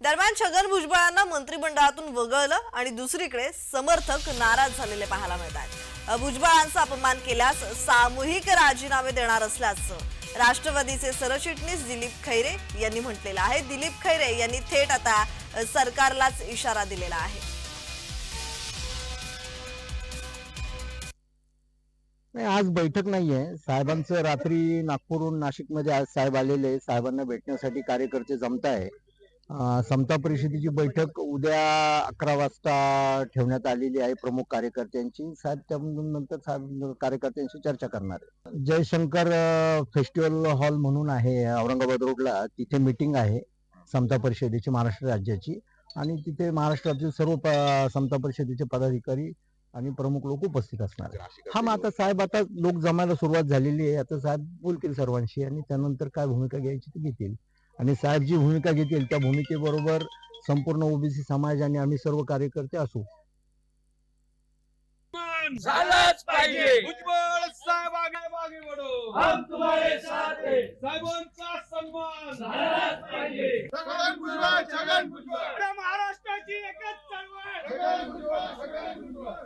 दरम्यान छगन भुजबळांना मंत्रिमंडळातून वगळलं आणि दुसरीकडे समर्थक नाराज झालेले पाहायला मिळत आहेत. भुजबळांचा अपमान केल्यास सामूहिक राजीनामे देणार असल्याचं राष्ट्रवादीचे सरचिटणीस दिलीप खैरे यांनी म्हटलेलं आहे. दिलीप खैरे यांनी थेट आता सरकारलाच इशारा दिलेला आहे. नाही आज बैठक नाहीये साहेबांचं रात्री नागपूरहून नाशिकमध्ये आज साहेब आलेले साहेबांना भेटण्यासाठी कार्यकर्ते जमत आहे समता परिषदेची बैठक उद्या अकरा वाजता ठेवण्यात आलेली आहे प्रमुख कार्यकर्त्यांची. साहेब त्यानंतर साहेब कार्यकर्त्यांशी चर्चा करणार आहे. जयशंकर फेस्टिवल हॉल म्हणून आहे औरंगाबाद रोडला. तिथे मीटिंग आहे समता परिषदेची महाराष्ट्र राज्याची. आणि तिथे महाराष्ट्रातील सर्व समता परिषदेचे पदाधिकारी आणि प्रमुख लोक उपस्थित असणार हा मग आता साहेब आता लोक जमायला सुरुवात झालेली आहे. आता साहेब बोलतील सर्वांशी आणि त्यानंतर काय भूमिका घ्यायची ती घेतील. आणि साहेब जी भूमिका घेतील त्या भूमिकेबरोबर संपूर्ण ओबीसी समाज आणि आम्ही सर्व कार्यकर्ते असू. झालाच पाहिजे. उज्ज्वल साहेब आगे मागे बढो हम तुम्हारे साथ हैं. साहेबांचा सन्मान. झालाच पाहिजे. छगन उज्ज्वल छगन उज्ज्वल महाराष्ट्राची एकच चळवळ. छगन उज्ज्वल छगन उज्ज्वल